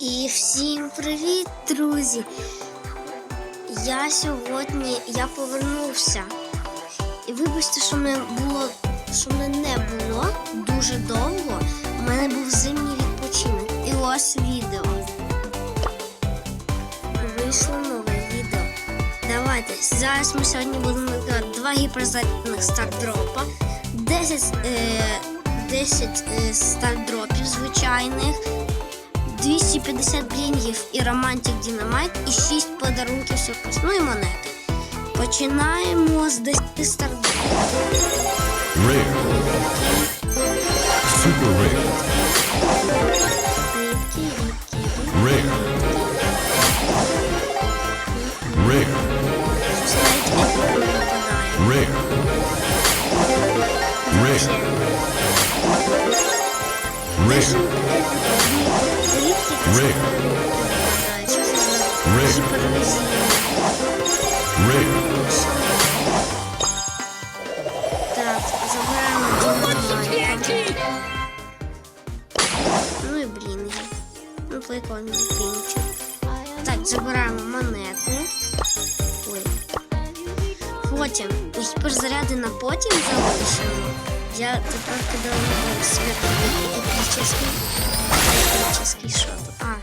І всім привіт, друзі! Я сьогодні я повернувся. І вибачте, що мене було, що мене не було дуже довго. У мене був зимній відпочинок. І ось відео. Вийшло нове відео. Давайте. Зараз ми сьогодні будемо викладати два гіперзарядних стардропа, 10, е, 10 е, стардропів звичайних. 250 блінгів і романтик Дінамайт і 6 подарунків сюрприз. Ну і монети. Починаємо з 10 стардропів. Rare. Super rare. Рідкі, рідкі, рідкі. Rare. Rare. Щось навіть епіку не випадає. Rare. Rare. Rare. Rare. Rare. супервезіння? Rare. Так, забираємо. Ну і блінги. Ну, прикольний пінчик. Так, забираємо монету. Ой. Потім гіперзаряди на потім залишимо. Я на світловий епічний. Епічний що тут? А.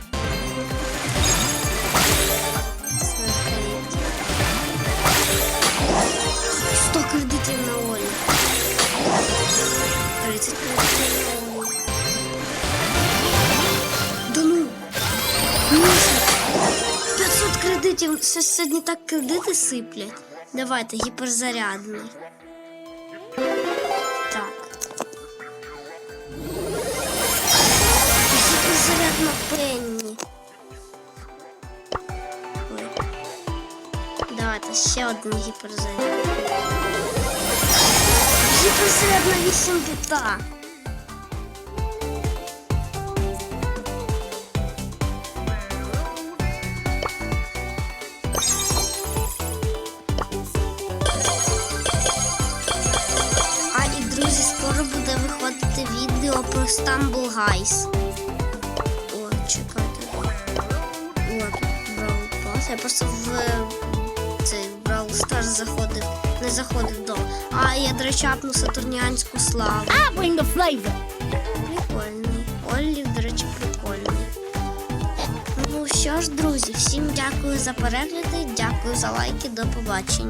100 кредитів на Олі. 30 кредитів на Олі. Да ну! Міша! 500 кредитів! Щось сьогодні так кредити сиплять. Давайте, гіперзарядний. Давайте ще один гіперзаряд. Гіперзарядна 8 біта. А і друзі, скоро буде виходити відео про Stumble Guys. О, чекайте. Brawl Pass. Я просто в Stars заходив, не заходив до. А я, до речі, апну сатурніанську славу. I bring the flavor. Прикольний. Оллі, до речі, прикольний. Ну що ж, друзі, всім дякую за перегляди, дякую за лайки, до побачення.